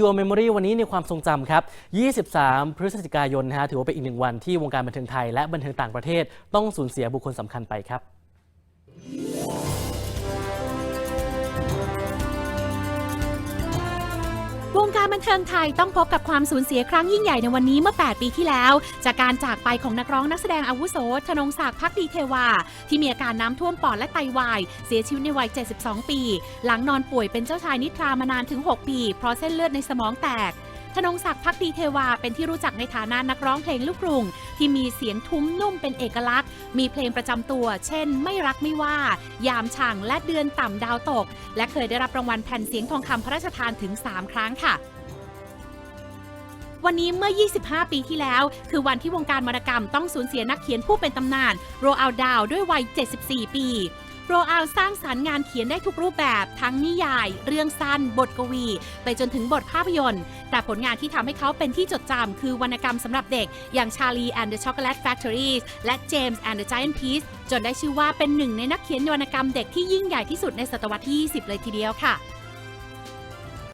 Your Memory วันนี้ในความทรงจำครับ 23 พฤศจิกายนนะฮะถือว่าเป็นอีกหนึ่งวันที่วงการบันเทิงไทยและบันเทิงต่างประเทศต้องสูญเสียบุคคลสำคัญไปครับ วงการบันเทิงไทยต้องพบกับความสูญเสียครั้งยิ่งใหญ่ในวันนี้เมื่อ 8 ปีที่แล้ว จากการจากไปของนักร้องนักแสดงอาวุโสธนงศักดิ์พักดีเทวา ที่มีอาการน้ำท่วมปอดและไตวาย เสียชีวิตในวัย 72 ปี หลังนอนป่วยเป็นเจ้าชายนิทรามานานถึง 6 ปี เพราะเส้นเลือดในสมองแตก ธนงศักดิ์พักดีเทวาเป็นที่รู้จักในฐานะนักร้องเพลงลูกกรุง ที่มีเสียงทุ้มนุ่มเป็นเอกลักษณ์ มีเพลงประจำตัว เช่น ไม่รักไม่ว่า ยามช่างและเดือนต่ำดาวตก และเคยได้รับรางวัลแผ่นเสียงทองคำพระราชทานถึง 3 ครั้งค่ะวันนี้เมื่อ 25 ปีที่แล้ว คือวันที่วงการวรรณกรรมต้องสูญเสียนักเขียนผู้เป็นตำนาน โรอัลดาวด้วยวัย 74 ปี โรอัลสร้างสารรค์งานเขียนได้ทุกรูปแบบ ทั้งนิยาย เรื่องสั้น บทกวี ไปจนถึงบทภาพยนตร์ แต่ผลงานที่ทำให้เขาเป็นที่จดจำคือวรรณกรรมสำหรับเด็ก อย่าง Charlie and the Chocolate Factory และ James and the Giant Peach จนได้ชื่อว่าเป็นหนึ่งในนักเขียนวรรณกรรมเด็กที่ยิ่งใหญ่ที่สุดในศตวรรษที่ 20 เลยทีเดียวค่ะ